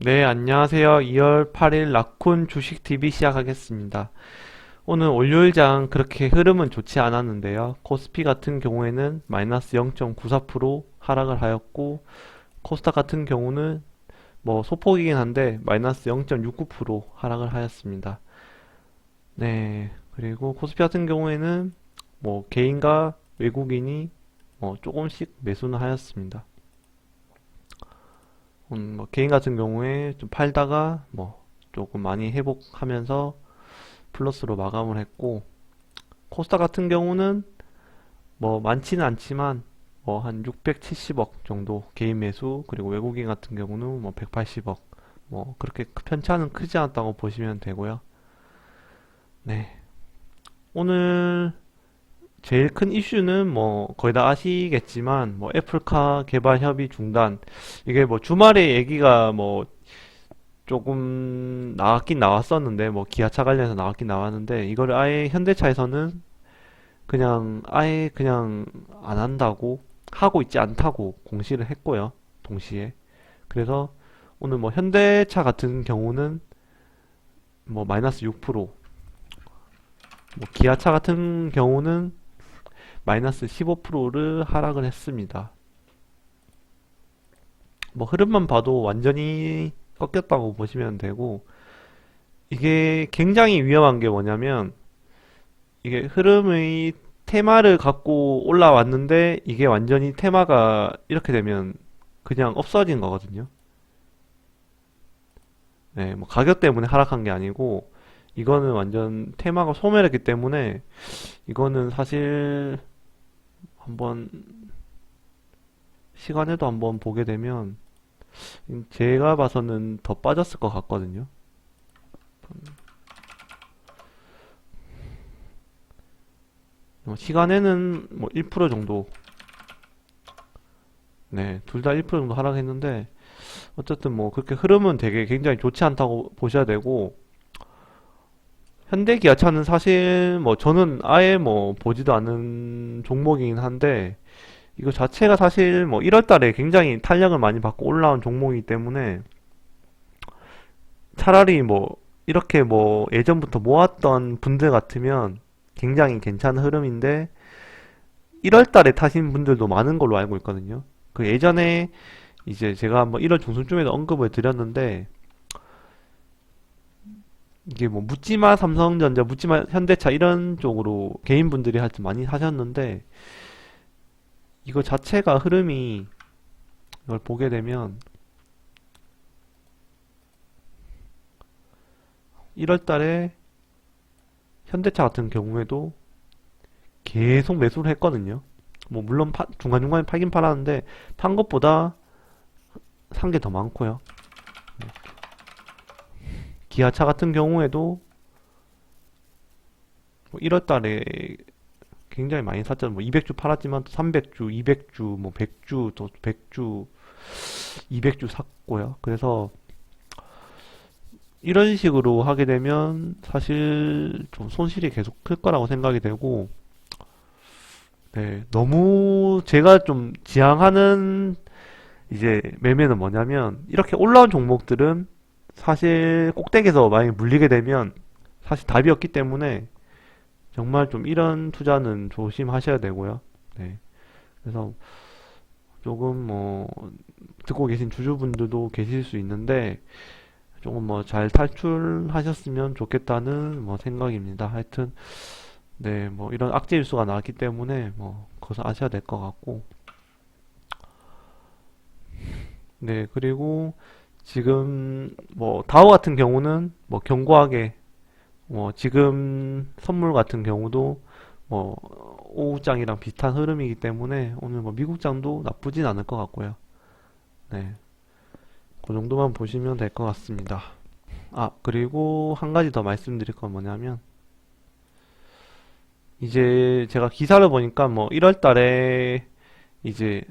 네, 안녕하세요. 2월 8일 라쿤 주식TV 시작하겠습니다. 오늘 월요일장 그렇게 흐름은 좋지 않았는데요. 코스피 같은 경우에는 마이너스 0.94% 하락을 하였고, 코스닥 같은 경우는 뭐 소폭이긴 한데 마이너스 0.69% 하락을 하였습니다. 네, 그리고 코스피 같은 경우에는 뭐 개인과 외국인이 뭐 조금씩 매수는 하였습니다. 음, 뭐 개인 같은 경우에 좀 팔다가 뭐 조금 많이 회복하면서 플러스로 마감을 했고 코스닥 같은 경우는 뭐 많지는 않지만 뭐 한 670억 정도 개인 매수 그리고 외국인 같은 경우는 뭐 180억 뭐 그렇게 크- 편차는 크지 않다고 보시면 되고요. 네. 오늘 제일 큰 이슈는 뭐 거의 다 아시겠지만 뭐 애플카 개발 협의 중단 이게 뭐 주말에 얘기가 뭐 조금 나왔긴 나왔었는데 뭐 기아차 관련해서 나왔긴 나왔는데 이거를 아예 현대차에서는 그냥 아예 그냥 안 한다고 하고 있지 않다고 공시를 했고요. 동시에. 그래서 오늘 뭐 현대차 같은 경우는 뭐 마이너스 6%, 뭐 기아차 같은 경우는 마이너스 15%를 하락을 했습니다. 뭐 흐름만 봐도 완전히 꺾였다고 보시면 되고 이게 굉장히 위험한 게 뭐냐면 이게 흐름의 테마를 갖고 올라왔는데 이게 완전히 테마가 이렇게 되면 그냥 없어진 거거든요. 네, 뭐 가격 때문에 하락한 게 아니고 이거는 완전 테마가 소멸했기 때문에 이거는 사실 한번 시간에도 한번 보게 되면 제가 봐서는 더 빠졌을 것 같거든요. 뭐 시간에는 뭐 1% 정도, 네, 둘 다 1% 정도 하락했는데, 어쨌든 뭐 그렇게 흐름은 되게 굉장히 좋지 않다고 보셔야 되고, 현대 기아차는 사실 뭐 저는 아예 뭐 보지도 않은 종목이긴 한데, 이거 자체가 사실 뭐 1월 달에 굉장히 탄력을 많이 받고 올라온 종목이기 때문에, 차라리 뭐 이렇게 뭐 예전부터 모았던 분들 같으면 굉장히 괜찮은 흐름인데 1월 달에 타신 분들도 많은 걸로 알고 있거든요. 그 예전에 이제 제가 한번 1월 중순쯤에도 언급을 드렸는데 이게 뭐 묻지마 삼성전자, 묻지마 현대차 이런 쪽으로 개인분들이 하여튼 많이 하셨는데 이거 자체가 흐름이 이걸 보게 되면 1월 달에 현대차 같은 경우에도 계속 매수를 했거든요. 뭐 물론 파- 중간중간에 팔긴 팔았는데 판 것보다 산 게 더 많고요. 기아차 같은 경우에도 뭐 1월 달에 굉장히 많이 샀잖아요. 뭐 200주 팔았지만 또 300주, 200주, 뭐 100주, 또 100주, 200주 샀고요. 그래서 이런 식으로 하게 되면 사실 좀 손실이 계속 클 거라고 생각이 되고, 네, 너무 제가 좀 지향하는 이제 매매는 뭐냐면 이렇게 올라온 종목들은 사실 꼭대기에서 만약에 물리게 되면 사실 답이 없기 때문에 정말 좀 이런 투자는 조심하셔야 되고요. 네. 그래서 조금 뭐 듣고 계신 주주분들도 계실 수 있는데 조금 뭐 잘 탈출하셨으면 좋겠다는 뭐 생각입니다. 하여튼 네, 뭐 이런 악재 일수가 나왔기 때문에 뭐 그것을 아셔야 될 것 같고 네, 그리고 지금 뭐 다우 같은 경우는 뭐 견고하게 뭐 지금 선물 같은 경우도 뭐 오후장이랑 비슷한 흐름이기 때문에 오늘 뭐 미국장도 나쁘진 않을 것 같고요. 네. 그 정도만 보시면 될 것 같습니다. 아, 그리고 한 가지 더 말씀드릴 건 뭐냐면, 이제 제가 기사를 보니까 뭐 1월 달에 이제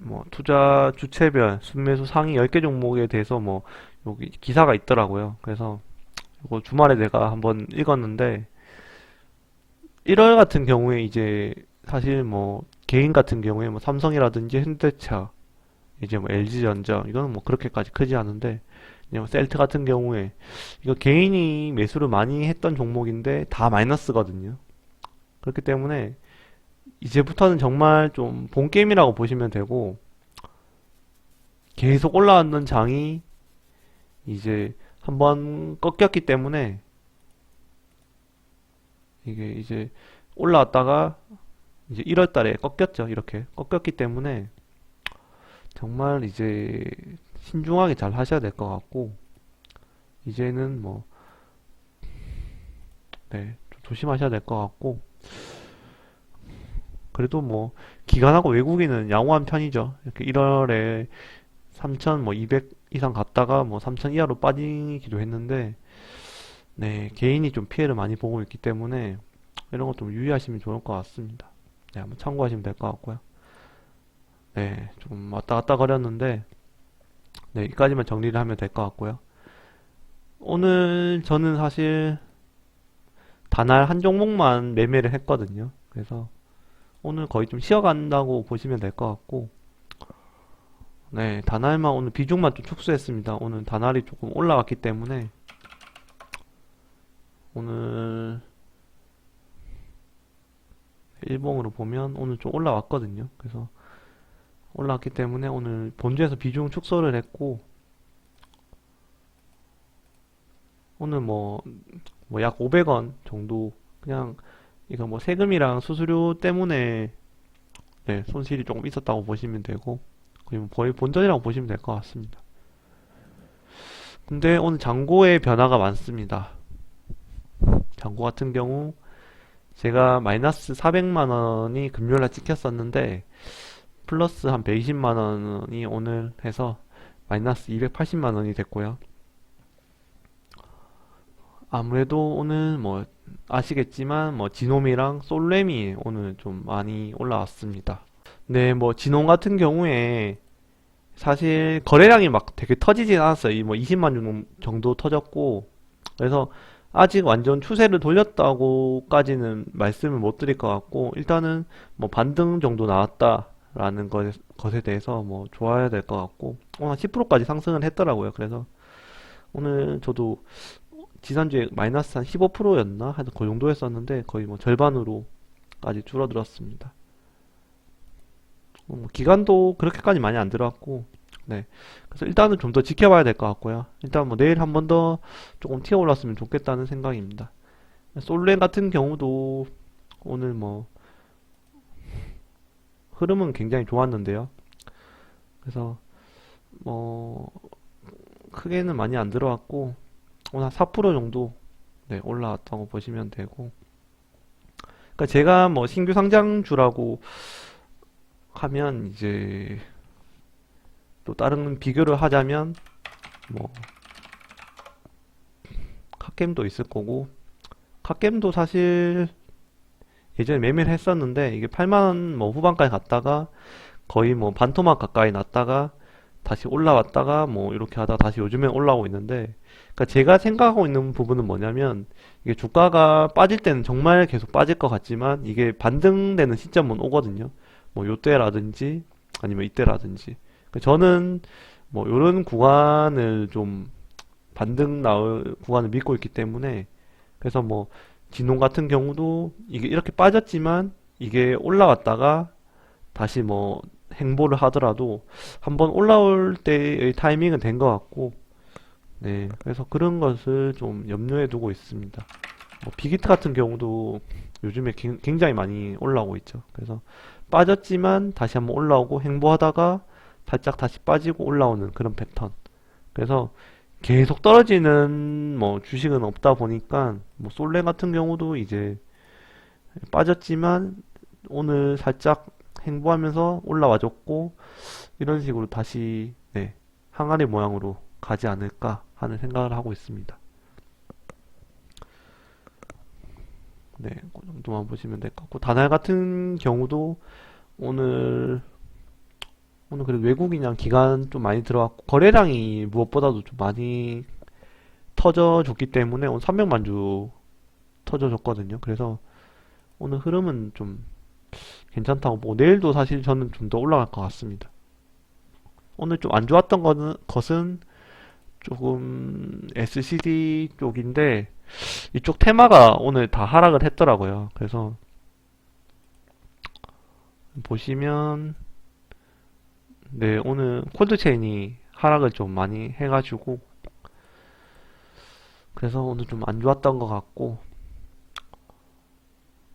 뭐 투자 주체별 순매수 상위 10개 종목에 대해서 뭐 여기 기사가 있더라고요. 그래서 이거 주말에 내가 한번 읽었는데, 1월 같은 경우에 이제 사실 뭐 개인 같은 경우에 뭐 삼성이라든지 현대차, 이제 뭐 LG전자 이거는 뭐 그렇게까지 크지 않은데 왜냐면 셀트 같은 경우에 이거 개인이 매수를 많이 했던 종목인데 다 마이너스거든요. 그렇기 때문에 이제부터는 정말 좀 본 게임이라고 보시면 되고 계속 올라왔는 장이 이제 한번 꺾였기 때문에 이게 이제 올라왔다가 이제 1월 달에 꺾였죠. 이렇게 꺾였기 때문에 정말 이제 신중하게 잘 하셔야 될 것 같고 이제는 뭐 네, 좀 조심하셔야 될 것 같고 그래도 뭐 기관하고 외국인은 양호한 편이죠. 이렇게 1월에 3천 뭐200 이상 갔다가 뭐 3천 이하로 빠지기도 했는데 네, 개인이 좀 피해를 많이 보고 있기 때문에 이런 거좀 유의하시면 좋을 것 같습니다. 네, 한번 참고하시면 될 것 같고요. 네, 좀 왔다 갔다 거렸는데 네, 여기까지만 정리를 하면 될 것 같고요. 오늘 저는 사실 단알 한 종목만 매매를 했거든요. 그래서 오늘 거의 좀 쉬어간다고 보시면 될 것 같고 네, 단알만 오늘 비중만 좀 축소했습니다. 오늘 단알이 조금 올라왔기 때문에 오늘 일봉으로 보면 오늘 좀 올라왔거든요. 그래서 올라왔기 때문에 오늘 본주에서 비중 축소를 했고 오늘 뭐 뭐 약 500원 정도 그냥 이거 뭐 세금이랑 수수료 때문에 네, 손실이 조금 있었다고 보시면 되고 거의 뭐 거의 본전이라고 보시면 될 것 같습니다. 근데 오늘 잔고의 변화가 많습니다. 잔고 같은 경우 제가 마이너스 400만 원이 금요일날 찍혔었는데 플러스 한 120만 원이 오늘 해서 마이너스 280만 원이 됐고요. 아무래도 오늘 뭐 아시겠지만 뭐 지놈이랑 솔레미 오늘 좀 많이 올라왔습니다. 네, 뭐 진홍 같은 경우에 사실 거래량이 막 되게 터지진 않았어요. 이뭐 20만 종 정도 터졌고 그래서 아직 완전 추세를 돌렸다고까지는 말씀을 못 드릴 것 같고 일단은 뭐 반등 정도 나왔다라는 것, 것에 대해서 뭐 좋아야 될 것 같고 오늘 한 10%까지 상승을 했더라고요. 그래서 오늘 저도 지난주에 마이너스 한 15%였나? 하여튼 그 정도 했었는데 거의 뭐 절반으로까지 줄어들었습니다. 뭐 기간도 그렇게까지 많이 안 들어왔고 네. 그래서 일단은 좀 더 지켜봐야 될 것 같고요. 일단 뭐 내일 한 번 더 조금 튀어 올랐으면 좋겠다는 생각입니다. 솔렌 같은 경우도 오늘 뭐 흐름은 굉장히 좋았는데요. 그래서 뭐 크게는 많이 안 들어왔고 오늘 한4% 정도 네, 올라왔다고 보시면 되고. 그러니까 제가 뭐 신규 상장주라고 하면 이제 또 다른 비교를 하자면 뭐 갓겜도 있을 거고. 갓겜도 사실 예전에 매매를 했었는데 이게 8만원 뭐 후반까지 갔다가 거의 뭐 반토막 가까이 났다가 다시 올라왔다가 뭐 이렇게 하다 다시 요즘엔 올라오고 있는데 그러니까 제가 생각하고 있는 부분은 뭐냐면 이게 주가가 빠질 때는 정말 계속 빠질 것 같지만 이게 반등되는 시점은 오거든요. 뭐 요때라든지 아니면 이때라든지 그러니까 저는 뭐 요런 구간을 좀 반등 나올 구간을 믿고 있기 때문에 그래서 뭐 진홍 같은 경우도 이게 이렇게 빠졌지만 이게 올라왔다가 다시 뭐 행보를 하더라도 한번 올라올 때의 타이밍은 된 것 같고 네 그래서 그런 것을 좀 염려해 두고 있습니다. 뭐 비기트 같은 경우도 요즘에 기- 굉장히 많이 올라오고 있죠. 그래서 빠졌지만 다시 한번 올라오고 행보하다가 살짝 다시 빠지고 올라오는 그런 패턴. 그래서 계속 떨어지는 뭐 주식은 없다 보니까 뭐 솔레 같은 경우도 이제 빠졌지만 오늘 살짝 행보하면서 올라와 줬고 이런 식으로 다시 네, 항아리 모양으로 가지 않을까 하는 생각을 하고 있습니다. 네, 그 정도만 보시면 될 것 같고 다날 같은 경우도 오늘 오늘 그래도 외국인이랑 기관 좀 많이 들어왔고 거래량이 무엇보다도 좀 많이 터져줬기 때문에 오늘 300만 주 터져줬거든요. 그래서 오늘 흐름은 좀 괜찮다고 보고 내일도 사실 저는 좀 더 올라갈 것 같습니다. 오늘 좀 안 좋았던 거는, 것은 조금 SCD 쪽인데 이쪽 테마가 오늘 다 하락을 했더라고요. 그래서 보시면 네, 오늘 콜드체인이 하락을 좀 많이 해가지고 그래서 오늘 좀 안 좋았던 것 같고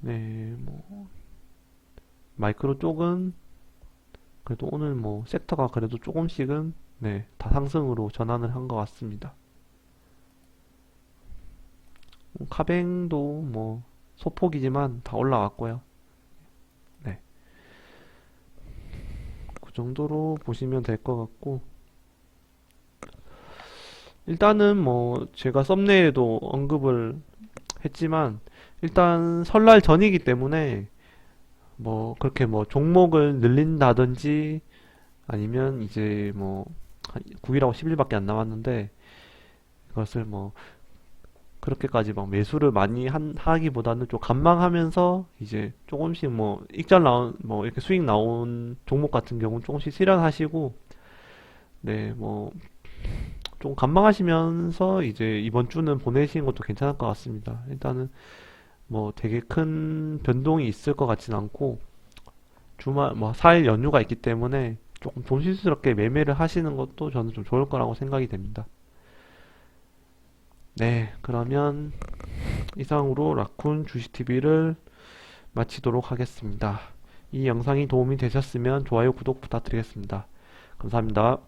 네, 뭐 마이크로 쪽은 그래도 오늘 뭐 섹터가 그래도 조금씩은 네, 다 상승으로 전환을 한 것 같습니다. 카뱅도 뭐 소폭이지만 다 올라왔고요. 네. 그 정도로 보시면 될 것 같고 일단은 뭐 제가 썸네일에도 언급을 했지만 일단 설날 전이기 때문에 뭐 그렇게 뭐 종목을 늘린다든지 아니면 이제 뭐한 9일하고 10일밖에 안 남았는데 그것을 뭐 그렇게까지 막 매수를 많이 한, 하기보다는 좀 관망하면서 이제 조금씩 뭐 익절 나온 뭐 이렇게 수익 나온 종목 같은 경우는 조금씩 실현하시고 네 뭐 좀 관망하시면서 이제 이번 주는 보내시는 것도 괜찮을 것 같습니다. 일단은 뭐 되게 큰 변동이 있을 것 같진 않고 주말 뭐 4일 연휴가 있기 때문에 조금 조심스럽게 매매를 하시는 것도 저는 좀 좋을 거라고 생각이 됩니다. 네, 그러면 이상으로 라쿤 주식TV를 마치도록 하겠습니다. 이 영상이 도움이 되셨으면 좋아요, 구독 부탁드리겠습니다. 감사합니다.